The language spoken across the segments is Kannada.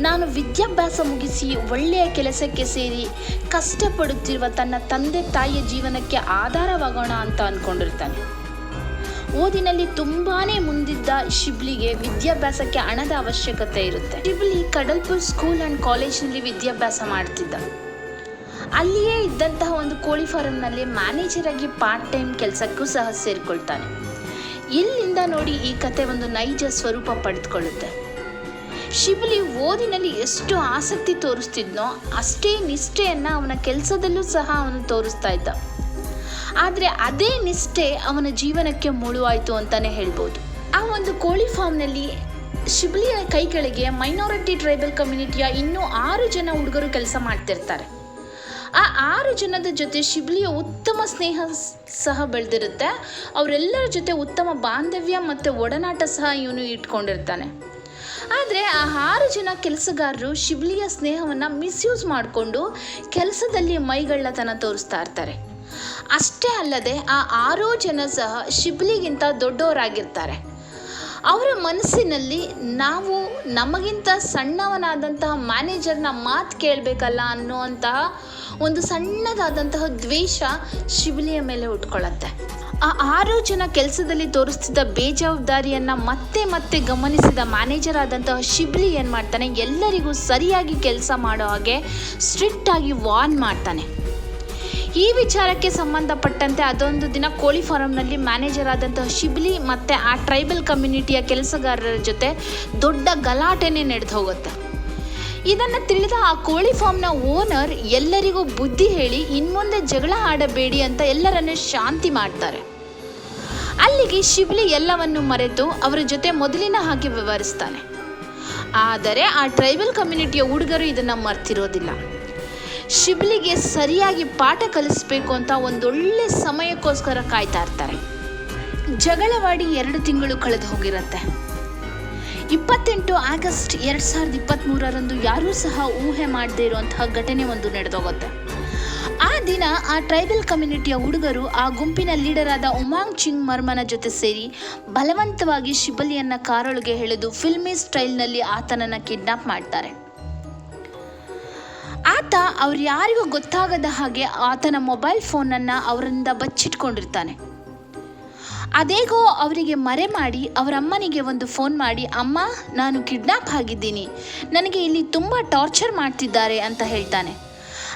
ನಾನು ವಿದ್ಯಾಭ್ಯಾಸ ಮುಗಿಸಿ ಒಳ್ಳೆಯ ಕೆಲಸಕ್ಕೆ ಸೇರಿ ಕಷ್ಟಪಡುತ್ತಿರುವ ತನ್ನ ತಂದೆ ತಾಯಿಯ ಜೀವನಕ್ಕೆ ಆಧಾರವಾಗೋಣ ಅಂತ ಅಂದ್ಕೊಂಡಿರ್ತಾನೆ ಓದಿನಲ್ಲಿ ತುಂಬಾ ಮುಂದಿದ್ದ ಶಿಬ್ಲಿಗೆ ವಿದ್ಯಾಭ್ಯಾಸಕ್ಕೆ ಹಣದ ಅವಶ್ಯಕತೆ ಇರುತ್ತೆ. ಶಿಬ್ಲಿ ಕಡಲ್ಪುರ್ ಸ್ಕೂಲ್ ಆ್ಯಂಡ್ ಕಾಲೇಜ್ನಲ್ಲಿ ವಿದ್ಯಾಭ್ಯಾಸ ಮಾಡ್ತಿದ್ದ. ಅಲ್ಲಿಯೇ ಇದ್ದಂತಹ ಒಂದು ಕೋಳಿ ಫಾರಂನಲ್ಲಿ ಮ್ಯಾನೇಜರ್ ಆಗಿ ಪಾರ್ಟ್ ಟೈಮ್ ಕೆಲಸಕ್ಕೂ ಸಹ ಸೇರಿಕೊಳ್ತಾನೆ. ಇಲ್ಲಿಂದ ನೋಡಿ ಈ ಕತೆ ಒಂದು ನೈಜ ಸ್ವರೂಪ ಪಡೆದುಕೊಳ್ಳುತ್ತೆ ಶಿಬ್ಲಿ ಓದಿನಲ್ಲಿ ಎಷ್ಟು ಆಸಕ್ತಿ ತೋರಿಸ್ತಿದ್ನೋ ಅಷ್ಟೇ ನಿಷ್ಠೆಯನ್ನು ಅವನ ಕೆಲಸದಲ್ಲೂ ಸಹ ಅವನು ತೋರಿಸ್ತಾ ಇದ್ದ. ಆದರೆ ಅದೇ ನಿಷ್ಠೆ ಅವನ ಜೀವನಕ್ಕೆ ಮುಳುವಾಯಿತು ಅಂತಲೇ ಹೇಳ್ಬೋದು. ಆ ಒಂದು ಕೋಳಿ ಫಾರ್ಮ್ನಲ್ಲಿ ಶಿಬಲಿಯ ಕೈ ಕೆಳಗೆ ಮೈನಾರಿಟಿ ಟ್ರೈಬಲ್ ಕಮ್ಯುನಿಟಿಯ ಇನ್ನೂ ಆರು ಜನ ಹುಡುಗರು ಕೆಲಸ ಮಾಡ್ತಿರ್ತಾರೆ. ಆ ಆರು ಜನದ ಜೊತೆ ಶಿಬಲಿಯ ಉತ್ತಮ ಸ್ನೇಹ ಸಹ ಬೆಳೆದಿರುತ್ತೆ. ಅವರೆಲ್ಲರ ಜೊತೆ ಉತ್ತಮ ಬಾಂಧವ್ಯ ಮತ್ತು ಒಡನಾಟ ಸಹ ಇವನು ಇಟ್ಕೊಂಡಿರ್ತಾನೆ. ಆದರೆ ಆ ಆರು ಜನ ಕೆಲಸಗಾರರು ಶಿಬ್ಲಿಯ ಸ್ನೇಹವನ್ನು ಮಿಸ್ಯೂಸ್ ಮಾಡಿಕೊಂಡು ಕೆಲಸದಲ್ಲಿ ಮೈಗಳ್ಳತನ ತೋರಿಸ್ತಾ ಇರ್ತಾರೆ. ಅಷ್ಟೇ ಅಲ್ಲದೆ ಆ ಆರೋ ಜನ ಸಹ ಶಿಬ್ಲಿಗಿಂತ ದೊಡ್ಡವರಾಗಿರ್ತಾರೆ. ಅವರ ಮನಸ್ಸಿನಲ್ಲಿ ನಾವು ನಮಗಿಂತ ಸಣ್ಣವನಾದಂತಹ ಮ್ಯಾನೇಜರ್ನ ಮಾತು ಕೇಳಬೇಕಲ್ಲ ಅನ್ನುವಂತಹ ಒಂದು ಸಣ್ಣದಾದಂತಹ ದ್ವೇಷ ಶಿಬಿಲಿಯ ಮೇಲೆ ಉಟ್ಕೊಳ್ಳುತ್ತೆ. ಆ ಆರು ಜನ ಕೆಲಸದಲ್ಲಿ ತೋರಿಸ್ತಿದ್ದ ಬೇಜವಾಬ್ದಾರಿಯನ್ನು ಮತ್ತೆ ಮತ್ತೆ ಗಮನಿಸಿದ ಮ್ಯಾನೇಜರ್ ಆದಂತಹ ಶಿಬ್ಲಿ ಏನು ಮಾಡ್ತಾನೆ? ಎಲ್ಲರಿಗೂ ಸರಿಯಾಗಿ ಕೆಲಸ ಮಾಡೋ ಹಾಗೆ ಸ್ಟ್ರಿಕ್ಟ್ ಆಗಿ ವಾರ್ನ್ ಮಾಡ್ತಾನೆ. ಈ ವಿಚಾರಕ್ಕೆ ಸಂಬಂಧಪಟ್ಟಂತೆ ಅದೊಂದು ದಿನ ಕೋಳಿ ಫಾರಂನಲ್ಲಿ ಮ್ಯಾನೇಜರ್ ಆದಂತಹ ಶಿಬ್ಲಿ ಮತ್ತು ಆ ಟ್ರೈಬಲ್ ಕಮ್ಯುನಿಟಿಯ ಕೆಲಸಗಾರರ ಜೊತೆ ದೊಡ್ಡ ಗಲಾಟೆನೇ ನಡೆದು ಹೋಗುತ್ತೆ. ಇದನ್ನು ತಿಳಿದ ಆ ಕೋಳಿ ಫಾರ್ಮ್ನ ಓನರ್ ಎಲ್ಲರಿಗೂ ಬುದ್ಧಿ ಹೇಳಿ ಇನ್ಮುಂದೆ ಜಗಳ ಆಡಬೇಡಿ ಅಂತ ಎಲ್ಲರನ್ನ ಶಾಂತಿ ಮಾಡ್ತಾರೆ. ಅಲ್ಲಿಗೆ ಶಿಬ್ಲಿ ಎಲ್ಲವನ್ನು ಮರೆತು ಅವರ ಜೊತೆ ಮೊದಲಿನ ಹಾಗೆ ವ್ಯವಹರಿಸ್ತಾನೆ. ಆದರೆ ಆ ಟ್ರೈಬಲ್ ಕಮ್ಯುನಿಟಿಯ ಹುಡುಗರು ಇದನ್ನು ಮರ್ತಿರೋದಿಲ್ಲ. ಶಿಬ್ಲಿಗೆ ಸರಿಯಾಗಿ ಪಾಠ ಕಲಿಸ್ಬೇಕು ಅಂತ ಒಂದೊಳ್ಳೆ ಸಮಯಕ್ಕೋಸ್ಕರ ಕಾಯ್ತಾ ಇರ್ತಾರೆ. ಜಗಳವಾಡಿ ಎರಡು ತಿಂಗಳು ಕಳೆದು ಹೋಗಿರುತ್ತೆ. ಇಪ್ಪತ್ತೆಂಟು ಆಗಸ್ಟ್ ಎರಡು ಸಾವಿರದ ಇಪ್ಪತ್ತ್ಮೂರರಂದು ಯಾರೂ ಸಹ ಊಹೆ ಮಾಡದೇ ಇರುವಂತಹ ಘಟನೆ ಒಂದು ನಡೆದೋಗುತ್ತೆ. ಆ ದಿನ ಆ ಟ್ರೈಬಲ್ ಕಮ್ಯುನಿಟಿಯ ಹುಡುಗರು ಆ ಗುಂಪಿನ ಲೀಡರ್ ಆದ ಉಮಾಂಗ್ ಚಿಂಗ್ ಮರ್ಮನ ಜೊತೆ ಸೇರಿ ಬಲವಂತವಾಗಿ ಶಿಬಲಿಯನ್ನ ಕಾರೊಳಗೆ ಎಳೆದು ಫಿಲ್ಮಿ ಸ್ಟೈಲ್ನಲ್ಲಿ ಆತನನ್ನು ಕಿಡ್ನಾಪ್ ಮಾಡ್ತಾರೆ. ಆತ ಅವ್ರು ಯಾರಿಗೂ ಗೊತ್ತಾಗದ ಹಾಗೆ ಆತನ ಮೊಬೈಲ್ ಫೋನನ್ನು ಅವರಿಂದ ಬಚ್ಚಿಟ್ಕೊಂಡಿರ್ತಾನೆ. ಅದೇಗೋ ಅವರಿಗೆ ಮರೆ ಮಾಡಿ ಅವರ ಅಮ್ಮನಿಗೆ ಒಂದು ಫೋನ್ ಮಾಡಿ, ಅಮ್ಮ, ನಾನು ಕಿಡ್ನಾಪ್ ಆಗಿದ್ದೀನಿ. ನನಗೆ ಇಲ್ಲಿ ತುಂಬ ಟಾರ್ಚರ್ ಮಾಡ್ತಿದ್ದಾರೆ ಅಂತ ಹೇಳ್ತಾನೆ.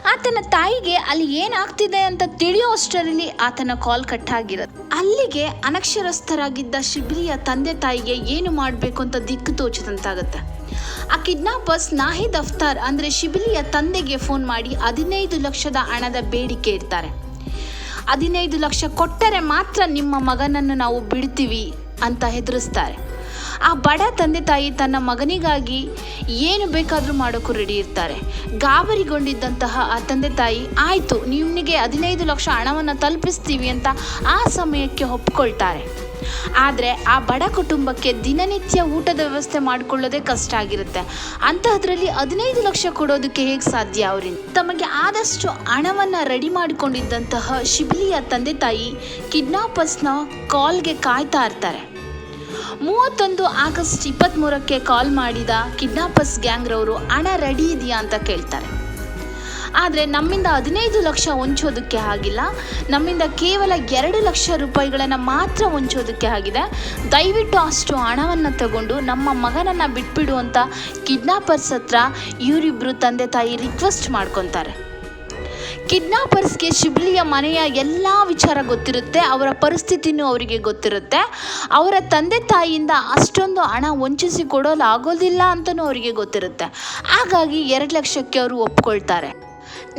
ಆತನ ತಾಯಿಗೆ ಅಲ್ಲಿ ಏನಾಗ್ತಿದೆ ಅಂತ ತಿಳಿಯೋ ಅಷ್ಟರಲ್ಲಿ ಆತನ ಕಾಲ್ ಕಟ್ ಆಗಿರತ್ತೆ ಅಲ್ಲಿಗೆ ಅನಕ್ಷರಸ್ಥರಾಗಿದ್ದ ಶಿಬಿರಿಯ ತಂದೆ ತಾಯಿಗೆ ಏನು ಮಾಡಬೇಕು ಅಂತ ದಿಕ್ಕು ತೋಚದಂತಾಗುತ್ತೆ. ಆ ಕಿಡ್ನಾಪರ್ಸ್ ನಾಹಿದ್ ಅಫ್ತಾರ್ ಅಂದರೆ ಶಿಬಿಲಿಯ ತಂದೆಗೆ ಫೋನ್ ಮಾಡಿ ಹದಿನೈದು ಲಕ್ಷದ ಹಣದ ಬೇಡಿಕೆ ಇಡ್ತಾರೆ. ಹದಿನೈದು ಲಕ್ಷ ಕೊಟ್ಟರೆ ಮಾತ್ರ ನಿಮ್ಮ ಮಗನನ್ನು ನಾವು ಬಿಡ್ತೀವಿ ಅಂತ ಹೆದರಿಸ್ತಾರೆ. ಆ ಬಡ ತಂದೆ ತಾಯಿ ತನ್ನ ಮಗನಿಗಾಗಿ ಏನು ಬೇಕಾದರೂ ಮಾಡೋಕ್ಕೂ ರೆಡಿ ಇರ್ತಾರೆ. ಗಾಬರಿಗೊಂಡಿದ್ದಂತಹ ಆ ತಂದೆ ತಾಯಿ, ಆಯಿತು ನಿಮಗೆ ಹದಿನೈದು ಲಕ್ಷ ಹಣವನ್ನು ತಲುಪಿಸ್ತೀವಿ ಅಂತ ಆ ಸಮಯಕ್ಕೆ ಒಪ್ಕೊಳ್ತಾರೆ. ಆದರೆ ಆ ಬಡ ಕುಟುಂಬಕ್ಕೆ ದಿನನಿತ್ಯ ಊಟದ ವ್ಯವಸ್ಥೆ ಮಾಡಿಕೊಳ್ಳೋದೇ ಕಷ್ಟ ಆಗಿರುತ್ತೆ. ಅಂತಹದ್ರಲ್ಲಿ ಹದಿನೈದು ಲಕ್ಷ ಕೊಡೋದಕ್ಕೆ ಹೇಗೆ ಸಾಧ್ಯ ಅವರಿಂದ ತಮಗೆ ಆದಷ್ಟು ಹಣವನ್ನು ರೆಡಿ ಮಾಡಿಕೊಂಡಿದ್ದಂತಹ ಶಿಬಿಲಿಯ ತಂದೆ ತಾಯಿ, ಕಿಡ್ನಾಪರ್ಸ್ನ ಕಾಲ್ಗೆ ಕಾಯ್ತಾ ಇರ್ತಾರೆ. ಮೂವತ್ತೊಂದು ಆಗಸ್ಟ್ ಇಪ್ಪತ್ತ್ಮೂರಕ್ಕೆ ಕಾಲ್ ಮಾಡಿದ ಕಿಡ್ನಾಪರ್ಸ್ ಗ್ಯಾಂಗ್ರವರು ಹಣ ರೆಡಿ ಇದೆಯಾ ಅಂತ ಕೇಳ್ತಾರೆ. ಆದರೆ ನಮ್ಮಿಂದ ಹದಿನೈದು ಲಕ್ಷ ಹೊಂಚೋದಕ್ಕೆ ಆಗಿಲ್ಲ. ನಮ್ಮಿಂದ ಕೇವಲ ಎರಡು ಲಕ್ಷ ರೂಪಾಯಿಗಳನ್ನು ಮಾತ್ರ ಹೊಂಚೋದಕ್ಕೆ ಆಗಿದೆ. ದಯವಿಟ್ಟು ಅಷ್ಟು ಹಣವನ್ನು ತಗೊಂಡು ನಮ್ಮ ಮಗನನ್ನು ಬಿಟ್ಬಿಡು ಅಂತ ಕಿಡ್ನಾಪರ್ಸ್ ಹತ್ರ ಇವರಿಬ್ಬರು ತಂದೆ ತಾಯಿ ರಿಕ್ವೆಸ್ಟ್ ಮಾಡ್ಕೊತಾರೆ. ಕಿಡ್ನಾಪರ್ಸ್ಗೆ ಶಿಬ್ಲಿಯ ಮನೆಯ ಎಲ್ಲ ವಿಚಾರ ಗೊತ್ತಿರುತ್ತೆ, ಅವರ ಪರಿಸ್ಥಿತಿನೂ ಅವರಿಗೆ ಗೊತ್ತಿರುತ್ತೆ. ಅವರ ತಂದೆ ತಾಯಿಯಿಂದ ಅಷ್ಟೊಂದು ಹಣ ವಂಚಿಸಿ ಕೊಡೋಲು ಆಗೋದಿಲ್ಲ ಅಂತಲೂ ಅವರಿಗೆ ಗೊತ್ತಿರುತ್ತೆ. ಹಾಗಾಗಿ ಎರಡು ಲಕ್ಷಕ್ಕೆ ಅವರು ಒಪ್ಕೊಳ್ತಾರೆ.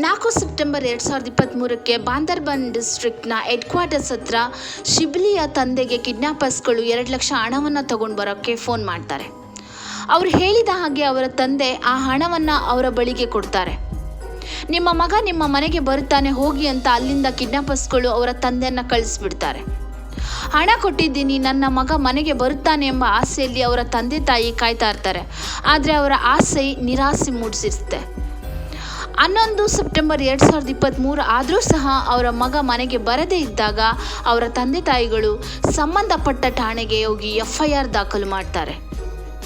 ನಾಲ್ಕು ಸೆಪ್ಟೆಂಬರ್ ಎರಡು ಸಾವಿರದ ಇಪ್ಪತ್ತ್ಮೂರಕ್ಕೆ ಬಾಂದರ್ಬನ್ ಡಿಸ್ಟ್ರಿಕ್ಟ್ನ ಹೆಡ್ ಕ್ವಾರ್ಟರ್ಸ್ ಹತ್ರ ಶಿಬ್ಲಿಯ ತಂದೆಗೆ ಕಿಡ್ನಾಪರ್ಸ್ಗಳು ಎರಡು ಲಕ್ಷ ಹಣವನ್ನು ತಗೊಂಡು ಬರೋಕ್ಕೆ ಫೋನ್ ಮಾಡ್ತಾರೆ. ಅವರು ಹೇಳಿದ ಹಾಗೆ ಅವರ ತಂದೆ ಆ ಹಣವನ್ನು ಅವರ ಬಳಿಗೆ ಕೊಡ್ತಾರೆ. ನಿಮ್ಮ ಮಗ ನಿಮ್ಮ ಮನೆಗೆ ಬರುತ್ತಾನೆ, ಹೋಗಿ ಅಂತ ಅಲ್ಲಿಂದ ಕಿಡ್ನಾಪರ್ಸ್ಗಳು ಅವರ ತಂದೆಯನ್ನು ಕಳಿಸ್ಬಿಡ್ತಾರೆ. ಹಣ ಕೊಟ್ಟಿದ್ದೀನಿ, ನನ್ನ ಮಗ ಮನೆಗೆ ಬರುತ್ತಾನೆ ಎಂಬ ಆಸೆಯಲ್ಲಿ ಅವರ ತಂದೆ ತಾಯಿ ಕಾಯ್ತಾ ಇರ್ತಾರೆ. ಆದರೆ ಅವರ ಆಸೆ ನಿರಾಸೆ ಮೂಡಿಸಿರುತ್ತೆ. ಹನ್ನೊಂದು ಸೆಪ್ಟೆಂಬರ್ ಎರಡು ಸಾವಿರದ ಇಪ್ಪತ್ತ್ಮೂರು ಆದರೂ ಸಹ ಅವರ ಮಗ ಮನೆಗೆ ಬರದೇ ಇದ್ದಾಗ ಅವರ ತಂದೆ ತಾಯಿಗಳು ಸಂಬಂಧಪಟ್ಟ ಠಾಣೆಗೆ ಹೋಗಿ ಎಫ್ ಐ ಆರ್ ದಾಖಲು ಮಾಡ್ತಾರೆ.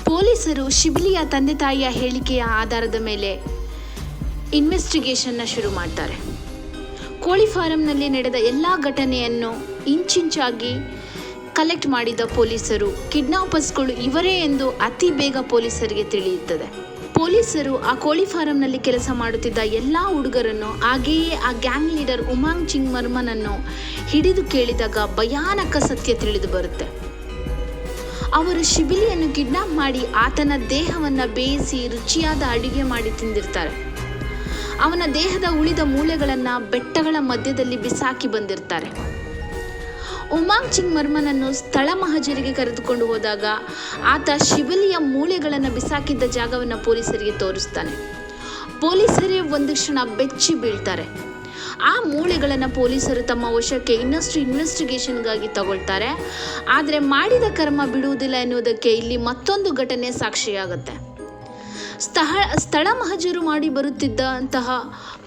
ಪೊಲೀಸರು ಶಿಬಿಲಿಯ ತಂದೆ ತಾಯಿಯ ಹೇಳಿಕೆಯ ಆಧಾರದ ಮೇಲೆ ಇನ್ವೆಸ್ಟಿಗೇಷನ್ನ ಶುರು ಮಾಡ್ತಾರೆ. ಕೋಳಿ ಫಾರಂನಲ್ಲಿ ನಡೆದ ಎಲ್ಲ ಘಟನೆಯನ್ನು ಇಂಚಿಂಚಾಗಿ ಕಲೆಕ್ಟ್ ಮಾಡಿದ ಪೊಲೀಸರು, ಕಿಡ್ನಾಪರ್ಸ್ಗಳು ಇವರೇ ಎಂದು ಅತಿ ಬೇಗ ಪೊಲೀಸರಿಗೆ ತಿಳಿಯುತ್ತದೆ. ಪೊಲೀಸರು ಆ ಕೋಳಿ ಫಾರಂನಲ್ಲಿ ಕೆಲಸ ಮಾಡುತ್ತಿದ್ದ ಎಲ್ಲ ಹುಡುಗರನ್ನು, ಹಾಗೆಯೇ ಆ ಗ್ಯಾಂಗ್ ಲೀಡರ್ ಉಮಾಂಗ್ ಚಿಂಗ್ ಮರ್ಮನನ್ನು ಹಿಡಿದು ಕೇಳಿದಾಗ ಭಯಾನಕ ಸತ್ಯ ತಿಳಿದು ಬರುತ್ತೆ. ಅವರು ಶಿಬಿಲಿಯನ್ನು ಕಿಡ್ನಾಪ್ ಮಾಡಿ ಆತನ ದೇಹವನ್ನು ಬೇಯಿಸಿ ರುಚಿಯಾದ ಅಡುಗೆ ಮಾಡಿ ತಿಂದಿರ್ತಾರೆ. ಅವನ ದೇಹದ ಉಳಿದ ಮೂಳೆಗಳನ್ನು ಬೆಟ್ಟಗಳ ಮಧ್ಯದಲ್ಲಿ ಬಿಸಾಕಿ ಬಂದಿರ್ತಾರೆ. ಉಮಾಂಗ್ ಚಿಂಗ್ ಮರ್ಮನನ್ನು ಸ್ಥಳ ಮಹಜರಿಗೆ ಕರೆದುಕೊಂಡು ಹೋದಾಗ ಆತ ಶಿಬಿಲಿಯ ಮೂಳೆಗಳನ್ನು ಬಿಸಾಕಿದ್ದ ಜಾಗವನ್ನು ಪೊಲೀಸರಿಗೆ ತೋರಿಸ್ತಾನೆ. ಪೊಲೀಸರೇ ಒಂದು ಕ್ಷಣ ಬೆಚ್ಚಿ ಬೀಳ್ತಾರೆ. ಆ ಮೂಳೆಗಳನ್ನು ಪೊಲೀಸರು ತಮ್ಮ ವಶಕ್ಕೆ ಇನ್ನಷ್ಟು ಇನ್ವೆಸ್ಟಿಗೇಷನ್ಗಾಗಿ ತಗೊಳ್ತಾರೆ. ಆದರೆ ಮಾಡಿದ ಕರ್ಮ ಬಿಡುವುದಿಲ್ಲ ಎನ್ನುವುದಕ್ಕೆ ಇಲ್ಲಿ ಮತ್ತೊಂದು ಘಟನೆ ಸಾಕ್ಷಿಯಾಗುತ್ತೆ. ಸ್ಥಳ ಸ್ಥಳ ಮಹಜರು ಮಾಡಿ ಬರುತ್ತಿದ್ದಂತಹ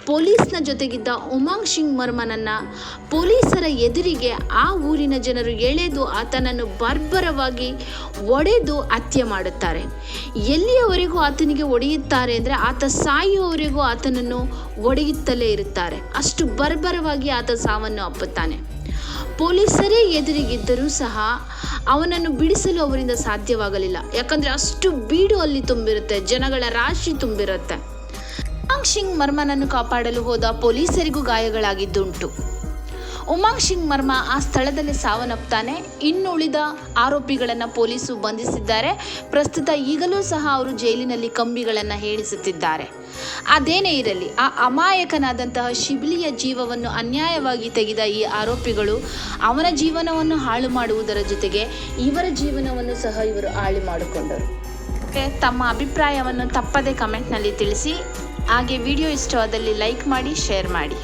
ಪೊಲೀಸ್ನ ಜೊತೆಗಿದ್ದ ಉಮಾಂಗ್ ಸಿಂಗ್ ಮರ್ಮನನ್ನು ಪೊಲೀಸರ ಎದುರಿಗೆ ಆ ಊರಿನ ಜನರು ಎಳೆದು ಆತನನ್ನು ಬರ್ಬರವಾಗಿ ಒಡೆದು ಹತ್ಯೆ ಮಾಡುತ್ತಾರೆ. ಎಲ್ಲಿಯವರೆಗೂ ಆತನಿಗೆ ಒಡೆಯುತ್ತಾರೆ ಅಂದರೆ ಆತ ಸಾಯುವವರೆಗೂ ಆತನನ್ನು ಒಡೆಯುತ್ತಲೇ ಇರುತ್ತಾರೆ. ಅಷ್ಟು ಬರ್ಬರವಾಗಿ ಆತ ಸಾವನ್ನು ಅಪ್ಪುತ್ತಾನೆ. ಪೊಲೀಸರೇ ಎದುರಿಗಿದ್ದರೂ ಸಹ ಅವನನ್ನು ಬಿಡಿಸಲು ಅವರಿಂದ ಸಾಧ್ಯವಾಗಲಿಲ್ಲ. ಯಾಕಂದರೆ ಅಷ್ಟು ಬೀಡು ಅಲ್ಲಿ ತುಂಬಿರುತ್ತೆ, ಜನಗಳ ರಾಶಿ ತುಂಬಿರುತ್ತೆ. ಸಿಂಗ್ ಮರ್ಮನನ್ನು ಕಾಪಾಡಲು ಹೋದ ಪೊಲೀಸರಿಗೂ ಗಾಯಗಳಾಗಿದ್ದುಂಟು. ಉಮಾಂಗ್ ಸಿಂಗ್ ಮರ್ಮ ಆ ಸ್ಥಳದಲ್ಲಿ ಸಾವನ್ನಪ್ತಾನೆ. ಇನ್ನುಳಿದ ಆರೋಪಿಗಳನ್ನು ಪೊಲೀಸರು ಬಂಧಿಸಿದ್ದಾರೆ. ಪ್ರಸ್ತುತ ಈಗಲೂ ಸಹ ಅವರು ಜೈಲಿನಲ್ಲಿ ಕಂಬಿಗಳನ್ನು ಹೇಳಿಸುತ್ತಿದ್ದಾರೆ. ಅದೇನೇ ಇರಲಿ, ಆ ಅಮಾಯಕನಾದಂತಹ ಶಿಬಿಲಿಯ ಜೀವವನ್ನು ಅನ್ಯಾಯವಾಗಿ ತೆಗೆದ ಈ ಆರೋಪಿಗಳು ಅವನ ಜೀವನವನ್ನು ಹಾಳು ಮಾಡುವುದರ ಜೊತೆಗೆ ಇವರ ಜೀವನವನ್ನು ಸಹ ಇವರು ಹಾಳು ಮಾಡಿಕೊಂಡರು. ತಮ್ಮ ಅಭಿಪ್ರಾಯವನ್ನು ತಪ್ಪದೇ ಕಮೆಂಟ್ನಲ್ಲಿ ತಿಳಿಸಿ. ಹಾಗೆ ವಿಡಿಯೋ ಇಷ್ಟವಾದಲ್ಲಿ ಲೈಕ್ ಮಾಡಿ, ಶೇರ್ ಮಾಡಿ.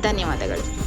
ಧನ್ಯವಾದಗಳು.